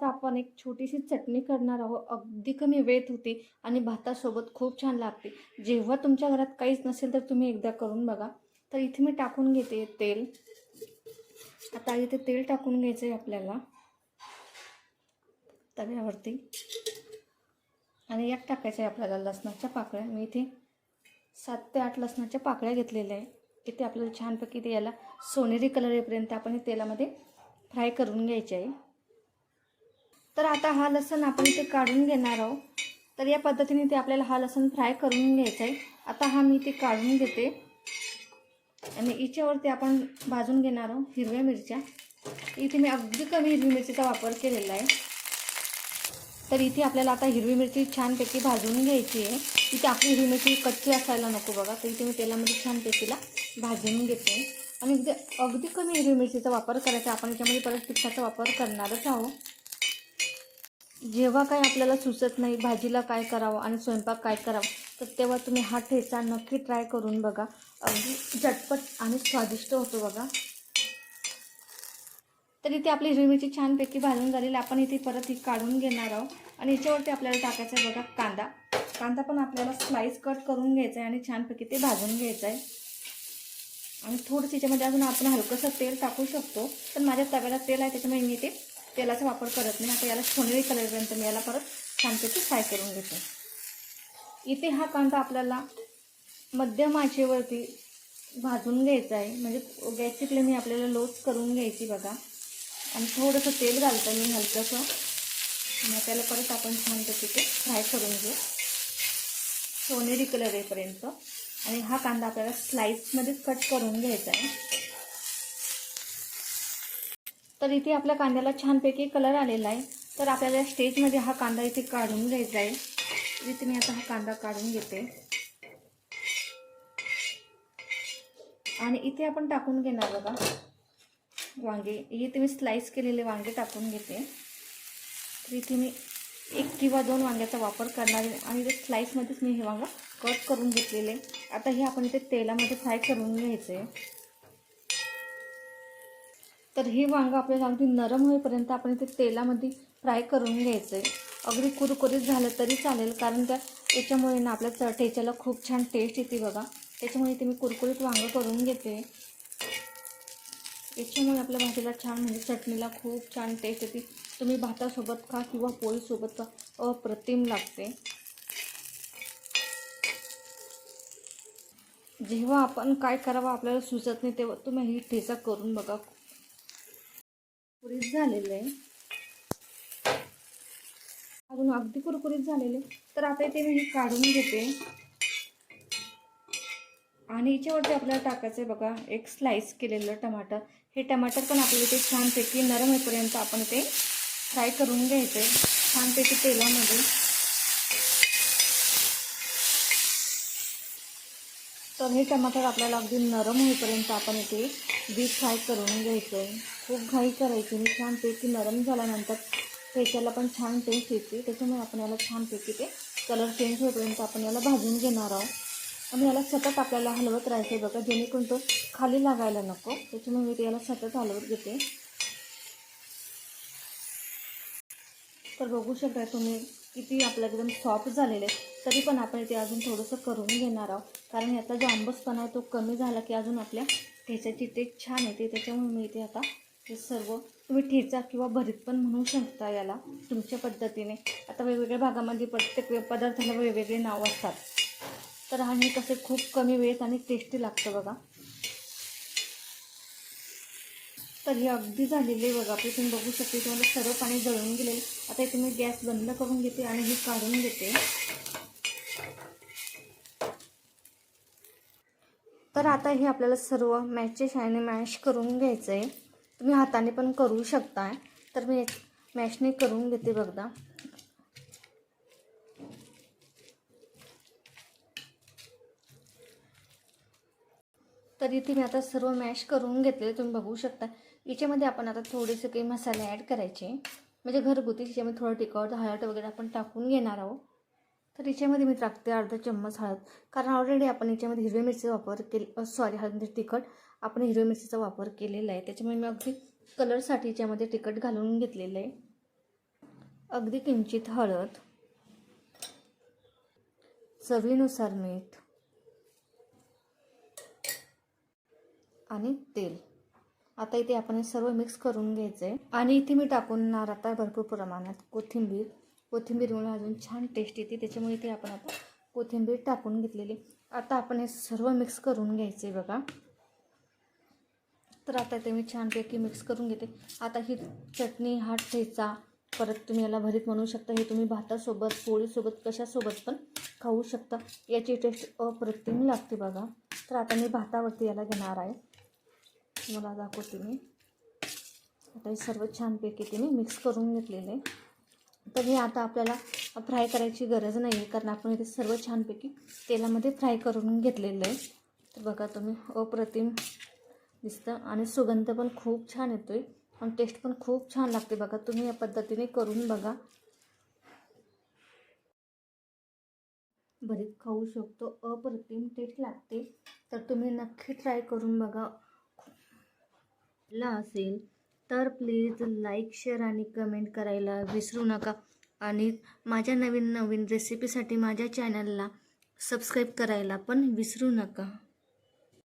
आज आपण एक छोटीशी चटणी करणार आहोत. अगदी कमी वेत होती आणि भातासोबत खूप छान लागते. जेव्हा तुमच्या घरात काहीच नसेल तर तुम्ही एकदा करून बघा. तर इथे मी टाकून घेते तेल. आता इथे तेल टाकून घ्यायचं आहे आपल्याला. तव्यावरती. आणि यात टाकायचं आहे आपल्याला लसणाच्या पाकळ्या. मी इथे सात ते आठ लसणाच्या पाकळ्या घेतलेल्या आहे. इथे आपल्याला छानपैकी ते याला सोनेरी कलर येईपर्यंत आपण हे तेलामध्ये फ्राय करून घ्यायचे आहे. तर आता हा लसण आपण इथे काढून घेणार आहोत. तर या पद्धतीने ते आपल्याला हा लसण फ्राय करून घ्यायचा आहे. आता हा मी ते काढून घेते. आणि हिच्यावरती आपण भाजून घेणार आहोत हिरव्या मिरच्या. इथे मी अगदी कमी हिरवी मिरचीचा वापर केलेला आहे. तर इथे आपल्याला आता हिरवी मिरची छानपैकी भाजून घ्यायची आहे. इथे आपली हिरवी मिरची कच्ची असायला नको बघा. तर इथे मी तेलामध्ये छानपैकीला भाजून घेते. आणि अगदी अगदी कमी हिरवी मिरचीचा वापर करायचा आपण याच्यामध्ये परत तिखटाचा वापर करणारच आहोत. जेव्हा काय आपल्याला सुचत नाही भाजीला काय करावं आणि स्वयंपाक काय करावं तर तेव्हा तुम्ही हा ठेचा नक्की ट्राय करून बघा. अगदी झटपट आणि स्वादिष्ट होतो बघा. तर इथे आपली हिरवी मिरची छानपैकी भाजून झालेली आपण इथे परत ही काढून घेणार आहोत. आणि याच्यावरती आपल्याला टाकायचं आहे बघा कांदा. कांदा पण आपल्याला स्लाईस कट करून घ्यायचा आहे आणि छानपैकी ते भाजून घ्यायचं आहे आणि थोडंसं याच्यामध्ये अजून आपण हलकंसं तेल टाकू शकतो. पण माझ्या तव्याला तेल आहे त्याच्यामुळे मी ते तेलाचा वापर करत नाही. आता याला सोनेरी कलरपर्यंत मी याला परत छानपैकी फ्राय करून घेते. इथे हा कांदा आपल्याला मध्यम आचेवरती भाजून घ्यायचा आहे. म्हणजे गॅसची फ्लेम ही आपल्याला लोच करून घ्यायची बघा. आणि थोडंसं तेल घालतं मी हलकंसं. आणि त्याला परत आपण छानपैकी ते फ्राय करून घेऊ. सोनेरी कलर येईपर्यंत. आणि हा कांदा आपल्याला स्लाईसमध्येच कट करून घ्यायचा आहे. तर इथे आपल्या कांद्याला छानपैकी कलर आलेला आहे. तर आपल्याला स्टेजमध्ये हा कांदा इथे काढून घ्यायचा आहे. इथे मी आता हा कांदा काढून घेते. आणि इथे आपण टाकून घेणार बघा. वांगे. इथे मी स्लाईस केलेले वांगे टाकून घेते. तर इथे मी एक किंवा दोन वांग्याचा वापर करणार आहे. आणि इथे स्लाईसमध्येच मी हे वांगा कट करून घेतलेले. आता हे आपण इथे तेलामध्ये फ्राय करून घ्यायचं. आहे तर हे वांगं आपल्याला अगदी नरम होईपर्यंत आपण ते तेलामध्ये फ्राय करून घ्यायचं आहे. अगदी कुरकुरीत झालं तरी चालेल कारण त्या याच्यामुळे ना आपल्या चटेच्याला ठेच्याला खूप छान टेस्ट येते बघा. त्याच्यामुळे ते मी कुरकुरीत वांगं करून घेते. याच्यामुळे आपल्या भाजीला छान म्हणजे चटणीला खूप छान टेस्ट येते. तुम्ही भातासोबत खा किंवा पोळीसोबत खा अप्रतिम लागते. जेव्हा आपण काय करावं आपल्याला सुचत नाही तेव्हा तुम्ही ही ठेचा करून बघा. कुरकुरीत झालेलं. आहे अजून अगदी कुरकुरीत झालेले. तर आता इथे मी काढून घेते. आणि याच्यावरती आपल्याला टाकायचं आहे बघा एक स्लाईस केलेलं टमाटर. हे टमाटर पण आपल्याला ते छानपैकी नरम होईपर्यंत आपण ते फ्राय करून घ्यायचे छानपैकी तेलामध्ये. तर हे टमाटर आपल्याला अगदी नरम होईपर्यंत आपण इथे डीप फ्राय करून घ्यायचं आहे खूप घाई करायची. आणि छानपैकी नरम झाल्यानंतर त्याच्याला पण छान टेस्ट येते. त्याच्यामुळे आपण याला छानपैकी ते कलर चेंज होईपर्यंत आपण याला भाजून घेणार आहोत. आणि याला सतत आपल्याला हलवत राहायचं आहे बघा. जेणेकरून तो खाली लागायला नको. त्याच्यामुळे मी ते याला सतत हलवत घेते. तर बघू शकता तुम्ही किती आपलं एकदम सॉफ्ट झालेले तरी पण आपण इथे अजून थोडंसं करून घेणार आहोत. कारण याचा जो आंबसपणा आहे तो कमी झाला की अजून आपल्या ठेच्याची ते छान येते. त्याच्यामुळे मी इथे आता हे सर्व तुम्ही ठेचा किंवा भरीत पण म्हणू शकता याला तुमच्या पद्धतीने. आता वेगवेगळ्या भागामध्ये प्रत्येक पदार्थाला वेगवेगळे नाव असतात. तर आणि कसे खूप कमी वेळेत आणि टेस्टी लागतं बघा. तर हे अगदी झालेले बघा. आपले तुम्ही बघू शकते तुम्हाला सर्व पाणी जळून गेलेले आता इथे मी गॅस बंद करून घेते आणि हे काढून घेते. तर आता हे आपल्याला सर्व मॅचच्या शाळेने मॅश करून घ्यायचं आहे तुम्ही हाताने पण करू शकताय. तर मी मॅशने करून घेते बघदा तर इथे मी आता सर्व मॅश करून घेतलेले तुम्ही बघू शकता. याच्यामध्ये आपण आता थोडेसे काही मसाले ॲड करायचे. म्हणजे घरगुती याच्यामध्ये थोडं तिखट हळद वगैरे आपण टाकून घेणार आहोत. तर याच्यामध्ये मी टाकते अर्धा चम्मच हळद. कारण ऑलरेडी आपण याच्यामध्ये हिरवी मिरची वापर केली सॉरी हळद तिखट आपण हिरव्या मिरचीचा वापर केलेला आहे. त्याच्यामुळे मी अगदी कलरसाठी याच्यामध्ये तिखट घालून घेतलेलं आहे. अगदी किंचित हळद चवीनुसार मीठ आणि तेल. आता इथे आपण हे सर्व मिक्स करून घ्यायचं आहे आणि इथे मी टाकूनणार आता भरपूर प्रमाणात कोथिंबीर. कोथिंबीरमुळे अजून छान टेस्ट येते त्याच्यामुळे इथे आपण आता कोथिंबीर टाकून घेतलेली. आता आपण हे सर्व मिक्स करून घ्यायचे आहे बघा. तर आता ते मी छानपैकी मिक्स करून घेते. आता ही चटणी हा ठेचा परत तुम्ही याला भरीत म्हणू शकता. हे तुम्ही भातासोबत पोळीसोबत कशासोबत पण खाऊ शकता. याची टेस्ट अप्रतिम लागते बघा. तर आता मी भातावरती याला घेणार आहे. तुम्हाला दाखवते मी. आता हे सर्व छानपैकी ते मी मिक्स करून घेतलेले. तर हे आता आपल्याला फ्राय करायची गरज नाही आहे कारण आपण इथे सर्व छानपैकी तेलामध्ये फ्राय करून घेतलेलं आहे. तर बघा तुम्ही अप्रतिम दिसतं. आणि सुगंध पण खूप छान येतो आहे आणि टेस्ट पण खूप छान लागते बघा. तुम्ही या पद्धतीने करून बघा. भरीत खाऊ शकतो. अप्रतिम टेस्ट लागते. तर तुम्ही नक्की ट्राय करून बघा. ला असेल तर प्लीज लाईक शेअर आणि कमेंट करायला विसरू नका. आणि माझ्या नवीन नवीन रेसिपीसाठी माझ्या चॅनलला सबस्क्राईब करायला पण विसरू नका.